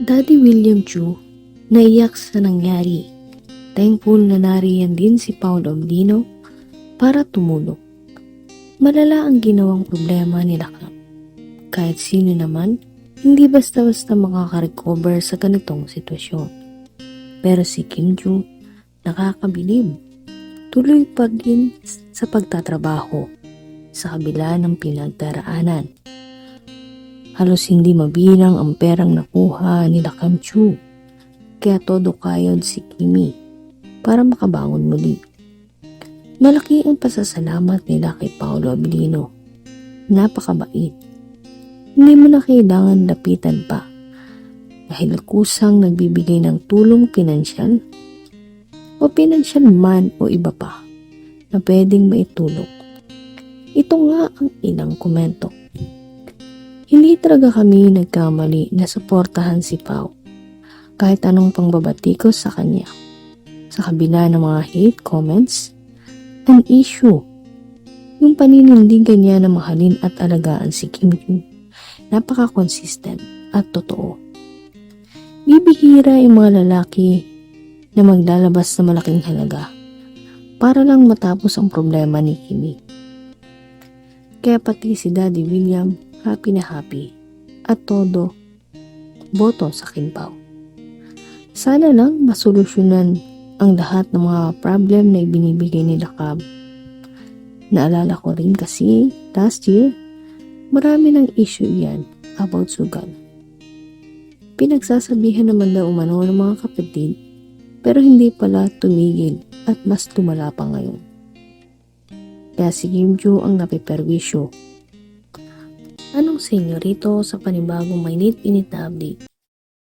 Daddy William Chu naiyak sa nangyari. Thankful na nariyan din si Paul Oblino para tumulong. Malala ang ginawang problema nila Cam. Kahit sino naman, hindi basta-basta makaka-recover sa ganitong sitwasyon. Pero si Kim Chu, nakakabilib. Tuloy pa rin sa pagtatrabaho sa kabila ng pinagdaraanan. Halos hindi mabilang ang perang nakuha nila Cam Chu. Kaya todo kayod si Kimi para makabangon muli. Malaki ang pasasalamat nila kay Paolo Abilino. Napakabait. Hindi mo na kailangan lapitan pa dahil kusang nagbibigay ng tulong pinansyal o pinansyal man o iba pa na pwedeng maitulong. Ito nga ang ilang komento. Talaga kami nagkamali na suportahan si Pau kahit anong pangbabatikos sa kanya. Sa kabila ng mga hate comments, an issue. Yung paninindigan niya na mahalin at alagaan si Kim Jong napaka-consistent at totoo. Bibihira yung mga lalaki na maglalabas ng malaking halaga para lang matapos ang problema ni Kimi. Kaya pati si Daddy William happy na happy at todo boto sa Kimpaw. Sana lang masolusyonan ang lahat ng mga problem na ibinibigay nila Cab. Naalala ko rin kasi last year, marami ng issue yan about sugal. Pinagsasabihan naman daw umano ng mga kapatid pero hindi pala tumigil at mas tumala pa ngayon. Kaya si Kim Joo ang napiperwisyo. Anong sa inyo rito sa panibagong mainit-init na update?